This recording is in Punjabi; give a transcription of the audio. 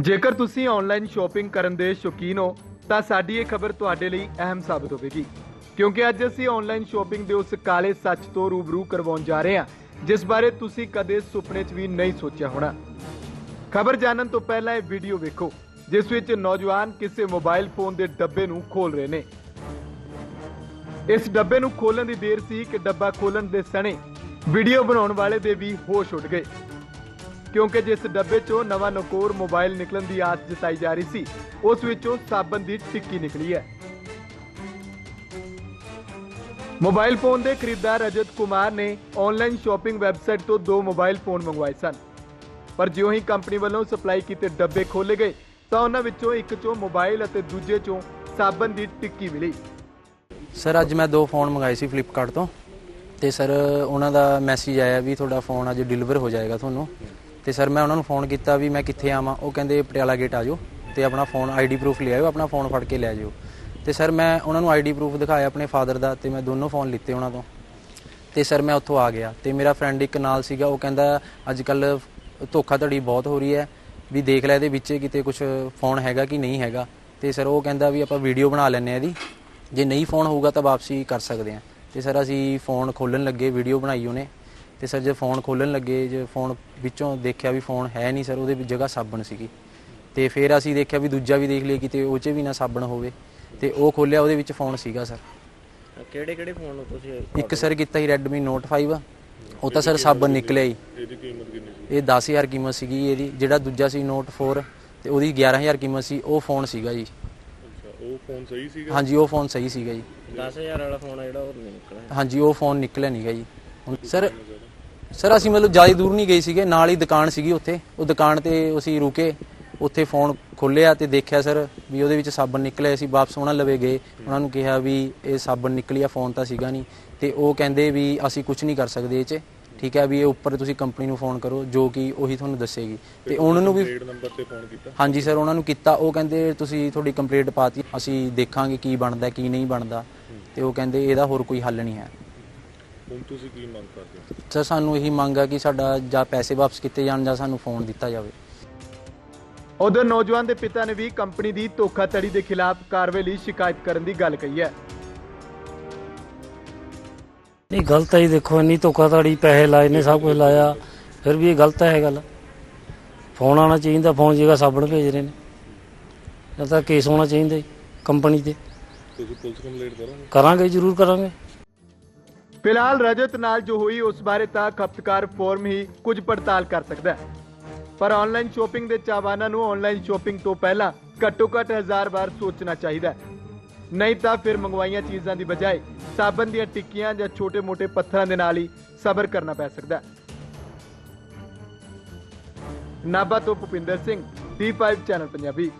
ਜੇਕਰ ਤੁਸੀਂ ਆਨਲਾਈਨ ਸ਼ਾਪਿੰਗ ਕਰਨ ਦੇ ਸ਼ੌਕੀਨ ਹੋ, ਤਾਂ ਸਾਡੀ ਇਹ ਖਬਰ ਤੁਹਾਡੇ ਲਈ ਅਹਿਮ ਸਾਬਤ ਹੋਵੇਗੀ। ਕਿਉਂਕਿ ਅੱਜ ਅਸੀਂ ਆਨਲਾਈਨ ਸ਼ਾਪਿੰਗ ਦੇ ਉਸ ਕਾਲੇ ਸੱਚ ਤੋਂ ਰੂਬਰੂ ਕਰਵਾਉਣ ਜਾ ਰਹੇ ਹਾਂ, ਜਿਸ ਬਾਰੇ ਤੁਸੀਂ ਕਦੇ ਸੁਪਨੇ 'ਚ ਵੀ ਨਹੀਂ ਸੋਚਿਆ ਹੋਣਾ। ਖਬਰ ਜਾਣਨ ਤੋਂ ਪਹਿਲਾਂ ਇਹ ਵੀਡੀਓ ਵੇਖੋ, ਜਿਸ ਵਿੱਚ ਨੌਜਵਾਨ ਕਿਸੇ ਮੋਬਾਈਲ ਫੋਨ ਦੇ ਡੱਬੇ ਨੂੰ ਖੋਲ ਰਹੇ ਨੇ। ਇਸ ਡੱਬੇ ਨੂੰ ਖੋਲਣ ਦੀ ਦੇਰ ਸੀ ਕਿ ਡੱਬਾ ਖੋਲਣ ਦੇ ਸਣੇ ਵੀਡੀਓ ਬਣਾਉਣ ਵਾਲੇ ਦੇ ਵੀ ਹੋਸ਼ ਉੱਡ ਗਏ। ਕਿਉਂਕਿ ਜਿਸ ਡੱਬੇ 'ਚੋਂ ਨਵਾਂ ਨਕੋਰ ਮੋਬਾਈਲ ਨਿਕਲਣ ਦੀ ਆਸ ਜਤਾਈ ਜਾ ਰਹੀ ਸੀ, ਉਸ ਵਿੱਚੋਂ ਸਾਬਣ ਦੀ ਟਿੱਕੀ ਨਿਕਲੀ ਹੈ। ਮੋਬਾਈਲ ਫੋਨ ਦੇ ਖਰੀਦਦਾਰ ਰਜਤ ਕੁਮਾਰ ਨੇ ਆਨਲਾਈਨ ਸ਼ਾਪਿੰਗ ਵੈਬਸਾਈਟ ਤੋਂ ਦੋ ਮੋਬਾਈਲ ਫੋਨ ਮੰਗਵਾਏ ਸਨ। ਪਰ ਜਿਉਂ ਹੀ ਕੰਪਨੀ ਵੱਲੋਂ ਸਪਲਾਈ ਕੀਤੇ ਡੱਬੇ ਖੋਲੇ ਗਏ, ਤਾਂ ਉਹਨਾਂ ਵਿੱਚੋਂ ਇੱਕ 'ਚੋਂ ਮੋਬਾਈਲ ਅਤੇ ਦੂਜੇ 'ਚੋਂ ਸਾਬਣ ਦੀ ਟਿੱਕੀ ਮਿਲੀ। ਸਰ ਅੱਜ ਮੈਂ ਦੋ ਫੋਨ ਮੰਗਾਏ ਸੀ ਫਲਿੱਪਕਾਰਟ ਤੋਂ ਤੇ ਸਰ, ਉਹਨਾਂ ਦਾ ਮੈਸੇਜ ਆਇਆ ਵੀ ਤੁਹਾਡਾ ਫੋਨ ਅੱਜ ਡਿਲੀਵਰ ਹੋ ਜਾਏਗਾ ਤੁਹਾਨੂੰ। ਤੇ ਸਰ ਮੈਂ ਉਹਨਾਂ ਨੂੰ ਫੋਨ ਕੀਤਾ ਵੀ ਮੈਂ ਕਿੱਥੇ ਆਵਾਂ, ਉਹ ਕਹਿੰਦੇ ਪਟਿਆਲਾ ਗੇਟ ਆ ਜਾਓ ਤੇ ਆਪਣਾ ਫੋਨ ਆਈਡੀ ਪ੍ਰੂਫ ਲੈ ਆਇਓ, ਆਪਣਾ ਫੋਨ ਫੜ ਕੇ ਲੈ ਜਾਇਓ। ਤੇ ਸਰ ਮੈਂ ਉਹਨਾਂ ਨੂੰ ਆਈਡੀ ਪ੍ਰੂਫ ਦਿਖਾਇਆ ਆਪਣੇ ਫਾਦਰ ਦਾ ਤੇ ਮੈਂ ਦੋਨੋਂ ਫੋਨ ਲਿੱਤੇ ਉਹਨਾਂ ਤੋਂ। ਤੇ ਸਰ ਮੈਂ ਉੱਥੋਂ ਆ ਗਿਆ ਤੇ ਮੇਰਾ ਫਰੈਂਡ ਇੱਕ ਨਾਲ ਸੀਗਾ, ਉਹ ਕਹਿੰਦਾ ਅੱਜ ਕੱਲ ਧੋਖਾਧੜੀ ਬਹੁਤ ਹੋ ਰਹੀ ਹੈ, ਵੀ ਦੇਖ ਲੈ ਇਹਦੇ ਵਿੱਚ ਕਿਤੇ ਕੁਝ ਫੋਨ ਹੈਗਾ ਕਿ ਨਹੀਂ ਹੈਗਾ। ਤੇ ਸਰ ਉਹ ਕਹਿੰਦਾ ਵੀ ਆਪਾਂ ਵੀਡੀਓ ਬਣਾ ਲੈਂਦੇ ਆ ਇਹਦੀ, ਜੇ ਨਹੀਂ ਫੋਨ ਹੋਊਗਾ ਤਾਂ ਵਾਪਸੀ ਕਰ ਸਕਦੇ ਆ ਤੇ ਸਰ ਅਸੀਂ ਫੋਨ ਖੋਲਣ ਲੱਗੇ ਵੀਡੀਓ ਬਣਾਈ ਉਹਨੇ। ਤੇ ਸਰ ਜੇ ਫੋਨ ਖੋਲਣ ਲੱਗੇ ਜੇ ਫੋਨ ਵਿੱਚੋਂ ਦੇਖਿਆ ਵੀ ਫੋਨ ਹੈ ਨਹੀਂ ਸਰ ਉਹਦੇ ਵਿੱਚ ਜਗ੍ਹਾ ਸਾਬਣ ਸੀਗੀ। ਤੇ ਫਿਰ ਅਸੀਂ ਦੇਖਿਆ ਵੀ ਦੂਜਾ ਵੀ ਦੇਖ ਲਿਆ ਕਿਤੇ ਉਹ 'ਚ ਵੀ ਨਾ ਸਾਬਣ ਹੋਵੇ। ਤੇ ਉਹ ਖੋਲਿਆ ਉਹਦੇ ਵਿੱਚ ਫੋਨ ਸੀਗਾ ਸਰ। ਕਿਹੜੇ ਕਿਹੜੇ ਫੋਨ ਨੂੰ ਤੁਸੀਂ ਇੱਕ ਸਰ ਕੀਤਾ ਸੀ Redmi Note 5 ਉਹ ਤਾਂ ਸਰ ਸਾਬਣ ਨਿਕਲਿਆ ਹੀ ਇਹਦੀ ਕੀਮਤ ਕਿੰਨੀ ਸੀ? ਇਹ 10000 ਕੀਮਤ ਸੀਗੀ ਇਹਦੀ ਜਿਹੜਾ ਦੂਜਾ ਸੀ Note 4 ਤੇ ਉਹਦੀ 11000 ਕੀਮਤ ਸੀ ਉਹ ਫੋਨ ਸੀਗਾ ਜੀ। ਅੱਛਾ ਉਹ ਫੋਨ ਸਹੀ ਸੀਗਾ? ਹਾਂਜੀ ਉਹ ਫੋਨ ਸਹੀ ਸੀਗਾ ਜੀ। 10000 ਵਾਲਾ ਫੋਨ ਆ ਜਿਹੜਾ ਉਹ ਨਹੀਂ ਨਿਕਲਿਆ। ਹਾਂਜੀ ਉਹ ਫੋਨ ਨਿਕਲਿਆ ਨਹੀਂਗਾ ਜੀ। ਹੁਣ ਸਰ ਸਰ ਅਸੀਂ ਮਤਲਬ ਜ਼ਿਆਦਾ ਦੂਰ ਨਹੀਂ ਗਏ ਸੀਗੇ। ਨਾਲ ਹੀ ਦੁਕਾਨ ਸੀਗੀ ਉੱਥੇ। ਉਹ ਦੁਕਾਨ ਤੇ ਅਸੀਂ ਰੁਕੇ। ਉੱਥੇ ਫੋਨ ਖੋਲ੍ਹਿਆ ਤੇ ਦੇਖਿਆ ਸਰ ਵੀ ਉਹਦੇ ਵਿੱਚ ਸਾਬਣ ਨਿਕਲਿਆ ਅਸੀਂ ਵਾਪਸ ਉਹਨਾਂ ਲਵੇ ਗਏ। ਉਹਨਾਂ ਨੂੰ ਕਿਹਾ ਵੀ ਇਹ ਸਾਬਣ ਨਿਕਲਿਆ ਫੋਨ ਤਾਂ ਸੀਗਾ ਨਹੀਂ। ਤੇ ਉਹ ਕਹਿੰਦੇ ਵੀ ਅਸੀਂ ਕੁਝ ਨਹੀਂ ਕਰ ਸਕਦੇ ਇਹ 'ਚ। ਠੀਕ ਹੈ ਵੀ ਇਹ ਉੱਪਰ ਤੁਸੀਂ ਕੰਪਨੀ ਨੂੰ ਫੋਨ ਕਰੋ ਜੋ ਕਿ ਉਹੀ ਤੁਹਾਨੂੰ ਦੱਸੇਗੀ। ਤੇ ਉਹਨਾਂ ਨੂੰ ਵੀ ਰੇਡ ਨੰਬਰ ਤੇ ਫੋਨ ਕੀਤਾ? ਹਾਂਜੀ ਸਰ ਉਹਨਾਂ ਨੂੰ ਕੀਤਾ। ਉਹ ਕਹਿੰਦੇ ਤੁਸੀਂ ਤੁਹਾਡੀ ਕੰਪਲੇਂਟ ਪਾਤੀ ਅਸੀਂ ਦੇਖਾਂਗੇ ਕੀ ਬਣਦਾ ਕੀ ਨਹੀਂ ਬਣਦਾ। ਤੇ ਉਹ ਕਹਿੰਦੇ ਇਹਦਾ ਹੋਰ ਕੋਈ ਹੱਲ ਨਹੀਂ ਹੈ। ਹੁਣ ਤੁਸੀਂ ਕੀ ਮੰਗ ਕਰਦੇ ਹੋ? ਸਰ ਸਾਨੂੰ ਇਹੀ ਮੰਗ ਆ ਕਿ ਸਾਡਾ ਜਾਂ ਪੈਸੇ ਵਾਪਸ ਕੀਤੇ ਜਾਣ ਜਾਂ ਸਾਨੂੰ ਫੋਨ ਦਿੱਤਾ ਜਾਵੇ। ਉਧਰ ਨੌਜਵਾਨ ਦੇ ਪਿਤਾ ਨੇ ਵੀ ਕੰਪਨੀ ਦੀ ਧੋਖਾਧੜੀ ਦੇ ਖਿਲਾਫ ਕਾਰਵਾਈ ਲਈ ਸ਼ਿਕਾਇਤ ਕਰਨ ਦੀ ਗੱਲ ਕਹੀ ਹੈ। ਨਹੀਂ ਗਲਤ ਹੈ ਜੀ ਦੇਖੋ ਇੰਨੀ ਧੋਖਾਧੜੀ ਪੈਸੇ ਲਾਏ ਨੇ ਸਭ ਕੁਝ ਲਾਇਆ। ਫਿਰ ਵੀ ਇਹ ਗਲਤ ਹੈ ਇਹ ਗੱਲ ਫੋਨ ਆਉਣਾ ਚਾਹੀਦਾ ਫੋਨ ਜਗ੍ਹਾ ਸਾਬਣ ਭੇਜ ਰਹੇ ਨੇ। ਜਾਂ ਤਾਂ ਕੇਸ ਹੋਣਾ ਚਾਹੀਦਾ ਜੀ ਕੰਪਨੀ ਤੇ। ਤੁਸੀਂ ਪੁਲਿਸ ਕੰਪਲੇਂਟ ਕਰੋਗੇ? ਕਰਾਂਗੇ ਜ਼ਰੂਰ ਕਰਾਂਗੇ। ਫਿਲਹਾਲ ਰਜਤ ਨਾਲ ਜੋ ਹੋਈ, ਉਸ ਬਾਰੇ ਤਾਂ ਖਪਤਕਾਰ ਫੋਰਮ ਹੀ ਕੁਝ ਪੜਤਾਲ ਕਰ ਸਕਦਾ ਹੈ। ਪਰ ਆਨਲਾਈਨ ਸ਼ੋਪਿੰਗ ਦੇ ਚਾਹਵਾਨਾਂ ਨੂੰ ਆਨਲਾਈਨ ਸ਼ੋਪਿੰਗ ਤੋਂ ਪਹਿਲਾਂ ਘੱਟੋ ਘੱਟ ਹਜ਼ਾਰ ਵਾਰ ਸੋਚਣਾ ਚਾਹੀਦਾ ਹੈ। ਨਹੀਂ ਤਾਂ ਫਿਰ ਮੰਗਵਾਈਆਂ ਚੀਜ਼ਾਂ ਦੀ ਬਜਾਏ ਸਾਬਣ ਦੀਆਂ ਟਿੱਕੀਆਂ ਜਾਂ ਛੋਟੇ-ਮੋਟੇ ਪੱਥਰਾਂ ਦੇ ਨਾਲ ਹੀ ਸਬਰ ਕਰਨਾ ਪੈ ਸਕਦਾ ਹੈ। ਨਾਭਾ ਤੋਂ ਭੁਪਿੰਦਰ ਸਿੰਘ D5 ਚੈਨਲ ਪੰਜਾਬੀ।